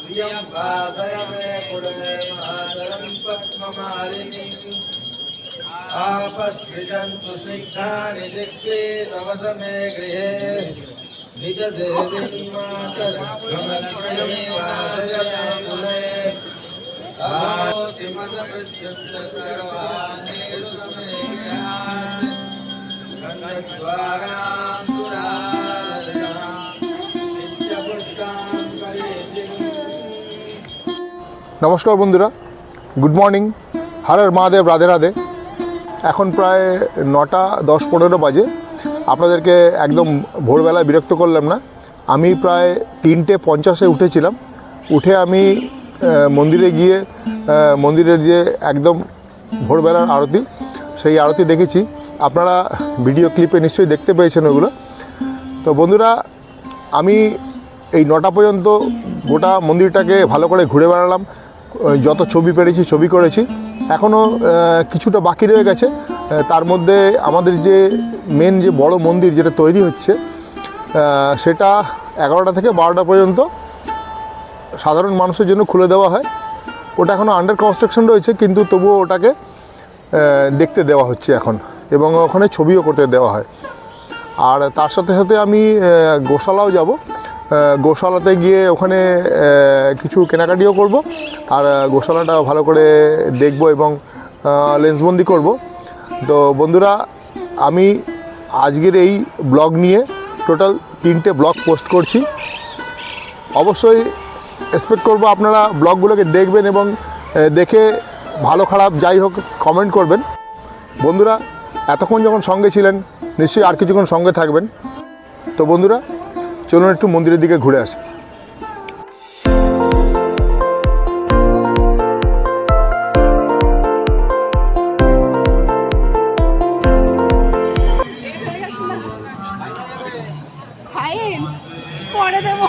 श्रियं वासरमे कुले मातरं पद्ममालिनी आपसृजन्तु स्निग्धानि दिक्वे तव समे गृहे निजदेवीं मातरक्षमक्षयं वासरमे कुले आतिमदवृद्यन्तसर्वान् निर्समे নমস্কার বন্ধুরা গুড মর্নিং হারার মহাদেব, রাধে রাধে। এখন প্রায় নটা দশ পনেরো বাজে, আপনাদেরকে একদম ভোরবেলায় বিরক্ত করলাম না। আমি প্রায় তিনটে পঞ্চাশে উঠেছিলাম। উঠে আমি মন্দিরে গিয়ে মন্দিরের যে একদম ভোরবেলার আরতি, সেই আরতি দেখেছি। আপনারা ভিডিও ক্লিপে নিশ্চয়ই দেখতে পেয়েছেন ওগুলো। তো বন্ধুরা, আমি এই নটা পর্যন্ত গোটা মন্দিরটাকে ভালো করে ঘুরে বেড়ালাম। যত ছবি পেরেছি, ছবি করেছি। এখনও কিছুটা বাকি রয়ে গেছে। তার মধ্যে আমাদের যে মেন যে বড় মন্দির যেটা তৈরি হচ্ছে সেটা এগারোটা থেকে বারোটা পর্যন্ত সাধারণ মানুষের জন্য খুলে দেওয়া হয়। ওটা এখনও আন্ডার কনস্ট্রাকশন রয়েছে, কিন্তু তবুও ওটাকে দেখতে দেওয়া হচ্ছে এখন। এবং ওখানে ছবিও করতে দেওয়া হয়। আর তার সাথে সাথে আমি গোশালাও যাব। গোশালাতে গিয়ে ওখানে কিছু কেনাকাটিও করব। আর গোশালাটা ভালো করে দেখব এবং লেন্সবন্দি করব। তো বন্ধুরা, আমি আজকের এই ব্লগ নিয়ে টোটাল তিনটে ব্লগ পোস্ট করছি। অবশ্যই এক্সপেক্ট করব আপনারা ব্লগগুলোকে দেখবেন এবং দেখে ভালো, খারাপ যাই হোক কমেন্ট করবেন। বন্ধুরা, এতক্ষণ যখন সঙ্গে ছিলেন, নিশ্চয়ই আর কিছুক্ষণ সঙ্গে থাকবেন। তো বন্ধুরা চলুন একটু মন্দিরের দিকে ঘুরে আসি। ফাইন পরে দেবো।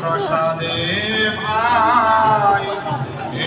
প্রসাদে ভাই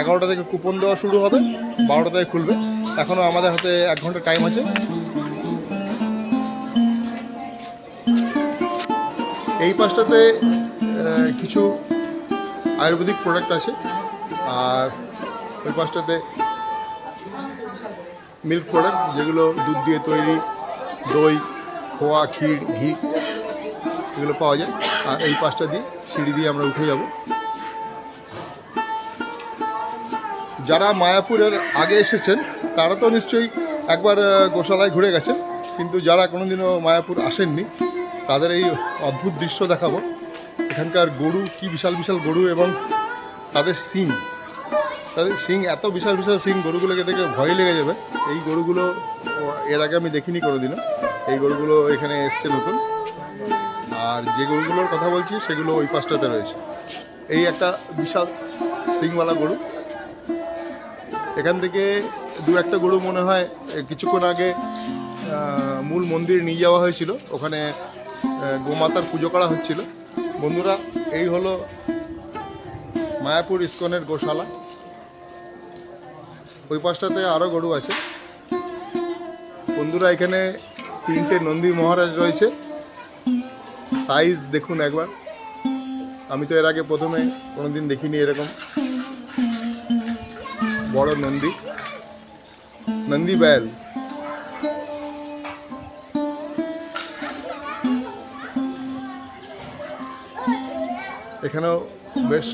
এগারোটা থেকে কুপন দেওয়া শুরু হবে, বারোটা থেকে খুলবে। এখনও আমাদের হাতে এক ঘণ্টা টাইম আছে। এই পাশটাতে কিছু আয়ুর্বেদিক প্রোডাক্ট আছে, আর ওই পাশটাতে মিল্ক প্রোডাক্ট যেগুলো দুধ দিয়ে তৈরি, দই, খোয়া, ক্ষীর, ঘি, এগুলো পাওয়া যায়। আর এই পাশটা দিয়ে সিঁড়ি দিয়ে আমরা উঠে যাব। যারা মায়াপুরের আগে এসেছেন, তারা তো নিশ্চয়ই একবার গোশালায় ঘুরে গেছেন, কিন্তু যারা কোনোদিনও মায়াপুর আসেননি, তাদের এই অদ্ভুত দৃশ্য দেখাবো। এখানকার গরু কি বিশাল বিশাল গরু এবং তাদের সিং তাদের শিং, এত বিশাল বিশাল শিং, গরুগুলোকে দেখে ভয় লেগে যাবে। এই গরুগুলো এর আগে আমি দেখিনি কোনোদিনও। এই গরুগুলো এখানে এসছে নতুন। আর যে গরুগুলোর কথা বলছি, সেগুলো ওই পাশটাতে রয়েছে। এই একটা বিশাল সিংওয়ালা গরু। এখান থেকে দু একটা গরু মনে হয় কিছুক্ষণ আগে মূল মন্দিরে নিয়ে যাওয়া হয়েছিল। ওখানে গোমাতার পুজো করা হচ্ছিল। বন্ধুরা, এই হলো মায়াপুর ইস্কনের গোশালা। ওই পাশটাতে আরও গরু আছে। বন্ধুরা, এখানে তিনটে নন্দী মহারাজ রয়েছে। সাইজ দেখুন একবার। আমি তো এর আগে প্রথমে কোনোদিন দেখিনি এরকম। বড় নন্দী। নন্দী ব্যাল এখানেও বেশ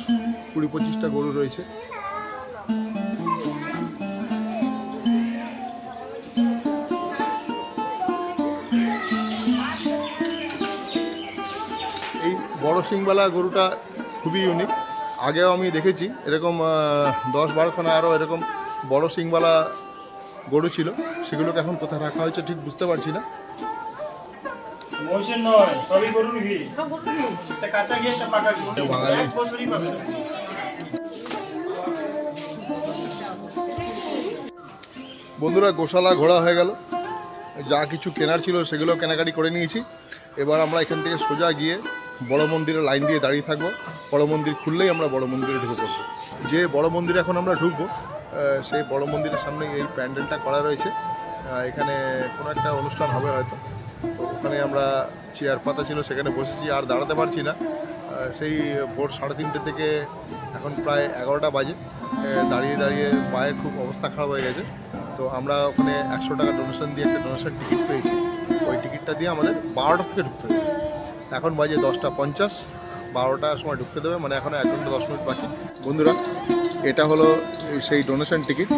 কুড়ি পঁচিশটা গরু রয়েছে। এই বড় সিংবালা গরুটা খুবই ইউনিক আগেও আমি দেখেছি এরকম দশ বারোখানা আরও এরকম বড় সিংবালা গরু ছিল সেগুলোকে এখন কোথায় রাখা হয়েছে ঠিক বুঝতে পারছি না। বন্ধুরা গোশালা ঘোরা হয়ে গেল। যা কিছু কেনার ছিল সেগুলো কেনাকাটি করে নিয়েছি। এবার আমরা এখান থেকে সোজা গিয়ে বড় মন্দিরের লাইন দিয়ে দাঁড়িয়ে থাকব। বড় মন্দির খুললেই আমরা বড় মন্দিরে ঢুকে পড়ব। যে বড় মন্দিরে এখন আমরা ঢুকবো সেই বড় মন্দিরের সামনে এই প্যান্ডেলটা করা রয়েছে। এখানে কোনো একটা অনুষ্ঠান হবে হয়তো। তো ওখানে আমরা চেয়ার পাতা ছিল, সেখানে বসেছি, আর দাঁড়াতে পারছি না। সেই ভোর সাড়ে তিনটে থেকে এখন প্রায় এগারোটা বাজে। দাঁড়িয়ে দাঁড়িয়ে পায়ের খুব অবস্থা খারাপ হয়ে গেছে। তো আমরা ওখানে একশো টাকা ডোনেশন দিয়ে একটা ডোনেশন টিকিট পেয়েছি। ওই টিকিটটা দিয়ে আমাদের বারোটা থেকে ঢুকতে হবে। এখন বাজে দশটা পঞ্চাশ, বারোটার সময় ঢুকতে দেবে মানে এখন এক ঘণ্টা দশ মিনিট বাকি। বন্ধুরা, এটা হলো সেই ডোনেশন টিকিট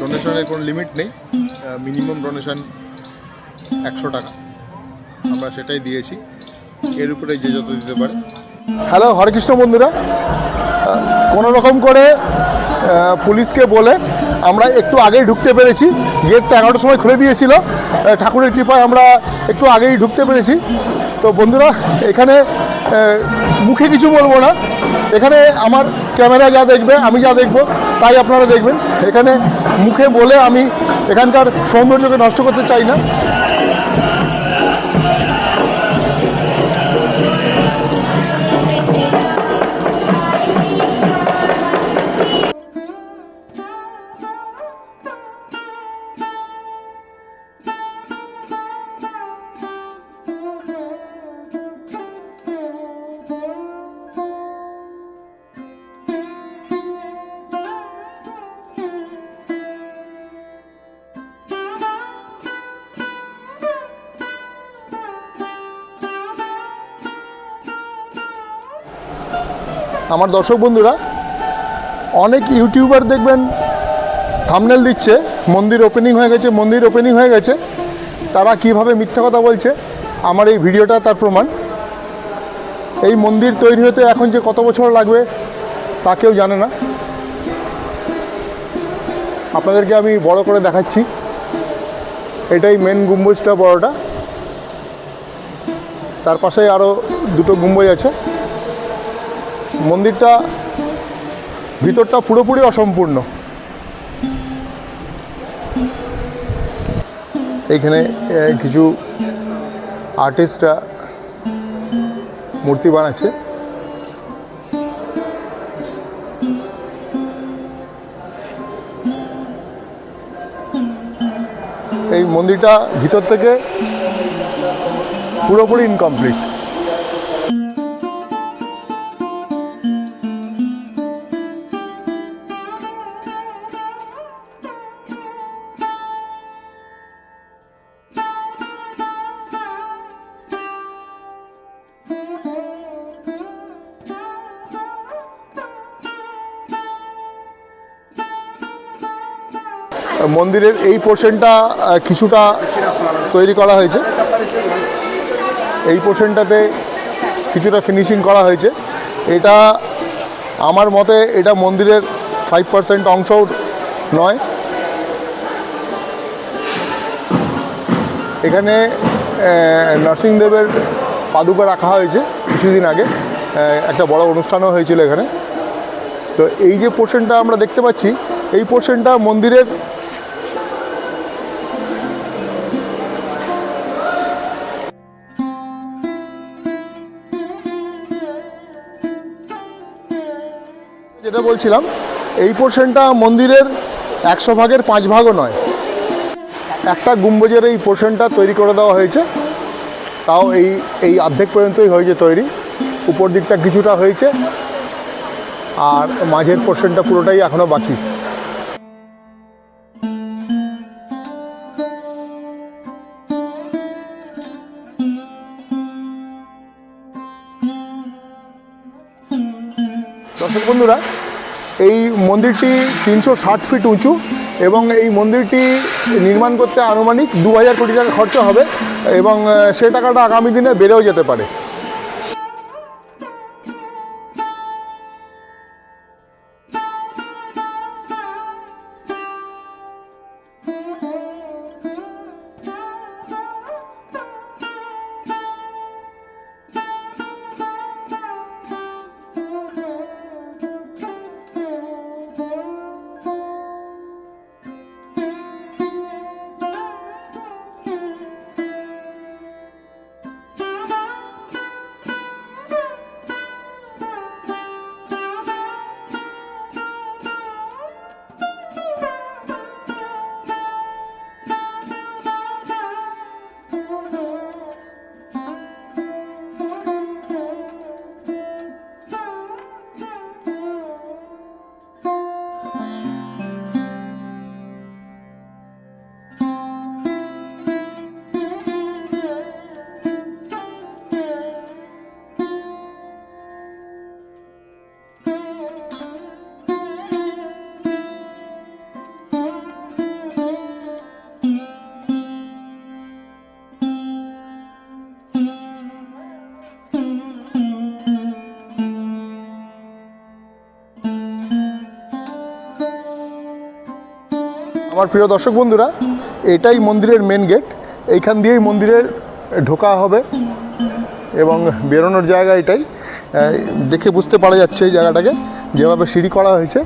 ডোনেশনের কোনো লিমিট নেই মিনিমাম ডোনেশন একশো টাকা। আমরা সেটাই দিয়েছি। এর উপরে যে যত দিতে পারে। হ্যালো হরেকৃষ্ণ বন্ধুরা। কোনো রকম করে পুলিশকে বলে আমরা একটু আগেই ঢুকতে পেরেছি। গেটটা এগারোটার সময় খুলে দিয়েছিল। ঠাকুরের কৃপায় আমরা একটু আগেই ঢুকতে পেরেছি। তো বন্ধুরা, এখানে মুখে কিছু বলব না। এখানে আমার ক্যামেরা যা দেখবে, আমি যা দেখব, তাই আপনারা দেখবেন। এখানে মুখে বলে আমি এখানকার সৌন্দর্যকে নষ্ট করতে চাই না। আমার দর্শক বন্ধুরা, অনেক ইউটিউবার দেখবেন থামনেল দিচ্ছে, মন্দির ওপেনিং হয়ে গেছে, মন্দির ওপেনিং হয়ে গেছে। তারা কীভাবে মিথ্যা কথা বলছে, আমার এই ভিডিওটা তার প্রমাণ। এই মন্দির তৈরি হতে এখন যে কত বছর লাগবে, তা কেউ জানে না। আপনাদেরকে আমি বড় করে দেখাচ্ছি। এটাই মেন গম্বুজটা, বড়টা। তার পাশে আরও দুটো গম্বুজ আছে। মন্দিরটা ভিতরটা পুরোপুরি অসম্পূর্ণ। এইখানে এ, কিছু আর্টিস্টরা মূর্তি বানাচ্ছে। এই মন্দিরটা ভিতর থেকে পুরোপুরি ইনকমপ্লিট মন্দিরের এই পোর্শনটা কিছুটা তৈরি করা হয়েছে। এই পোর্শনটাতে কিছুটা ফিনিশিং করা হয়েছে। এটা আমার মতে এটা মন্দিরের ফাইভ পার্সেন্ট অংশও নয়। এখানে নরসিংদেবের পাদুকা রাখা হয়েছে কিছুদিন আগে। একটা বড় অনুষ্ঠানও হয়েছিল এখানে। তো এই যে পোর্শনটা আমরা দেখতে পাচ্ছি, এই পোর্শনটা মন্দিরের যেটা বলছিলাম, এই পোর্শনটা মন্দিরের একশো ভাগের পাঁচ ভাগও নয়। একটা গুম্বজের এই পোর্শনটা তৈরি করে দেওয়া হয়েছে। তাও এই এই অর্ধেক পর্যন্তই হয়েছে তৈরি। উপর দিকটা কিছুটা হয়েছে। আর মাঝের পোর্শনটা পুরোটাই এখনও বাকি। মন্দিরটি তিনশো ষাট ফিট উঁচু এবং এই মন্দিরটি নির্মাণ করতে আনুমানিক দু হাজার কোটি টাকা খরচা হবে এবং সে টাকাটা আগামী দিনে বেড়েও যেতে পারে। আমার প্রিয় দর্শক বন্ধুরা, এটাই মন্দিরের মেন গেট এইখান দিয়েই মন্দিরের ঢোকা হবে এবং বেরোনোর জায়গা এটাই। দেখে বুঝতে পারা যাচ্ছে এই জায়গাটাকে, যেভাবে সিঁড়ি করা হয়েছে,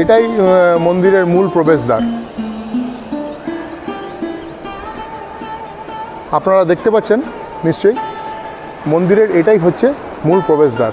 এটাই মন্দিরের মূল প্রবেশদ্বার। আপনারা দেখতে পাচ্ছেন, নিশ্চয়ই, মন্দিরের এটাই হচ্ছে মূল প্রবেশদ্বার।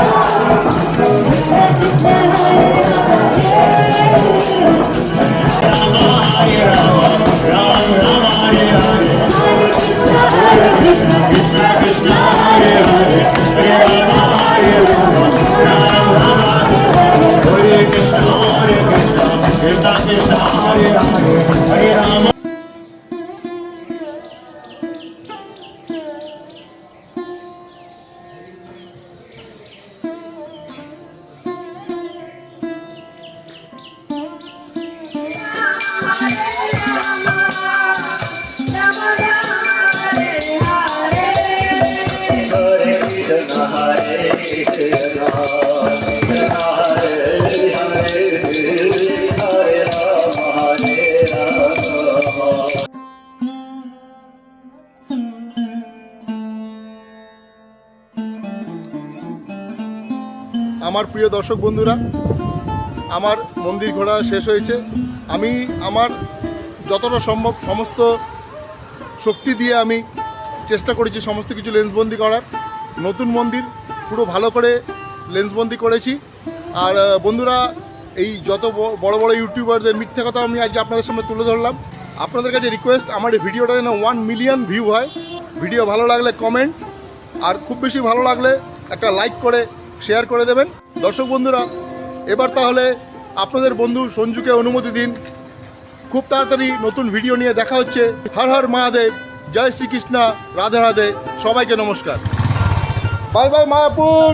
আমার প্রিয় দর্শক বন্ধুরা, আমার মন্দির ঘোরা শেষ হয়েছে। আমি আমার যতটা সম্ভব সমস্ত শক্তি দিয়ে আমি চেষ্টা করেছি সমস্ত কিছু লেন্সবন্দি করার। নতুন মন্দির পুরো ভালো করে লেন্সবন্দি করেছি। আর বন্ধুরা, এই যত বড় বড় ইউটিউবারদের মিথ্যে কথা আমি আজকে আপনাদের সামনে তুলে ধরলাম। আপনাদের কাছে রিকোয়েস্ট আমার এই ভিডিওটা যেন ওয়ান মিলিয়ন ভিউ হয়। ভিডিও ভালো লাগলে কমেন্ট আর খুব বেশি ভালো লাগলে একটা লাইক করে শেয়ার করে দেবেন। দর্শক বন্ধুরা, এবার তাহলে আপনাদের বন্ধু সঞ্জুকে অনুমতি দিন। খুব তাড়াতাড়ি নতুন ভিডিও নিয়ে দেখা হচ্ছে। হর হর মহাদেব, জয় শ্রীকৃষ্ণ, রাধে রাধে, সবাইকে নমস্কার। Bye bye Mayapur!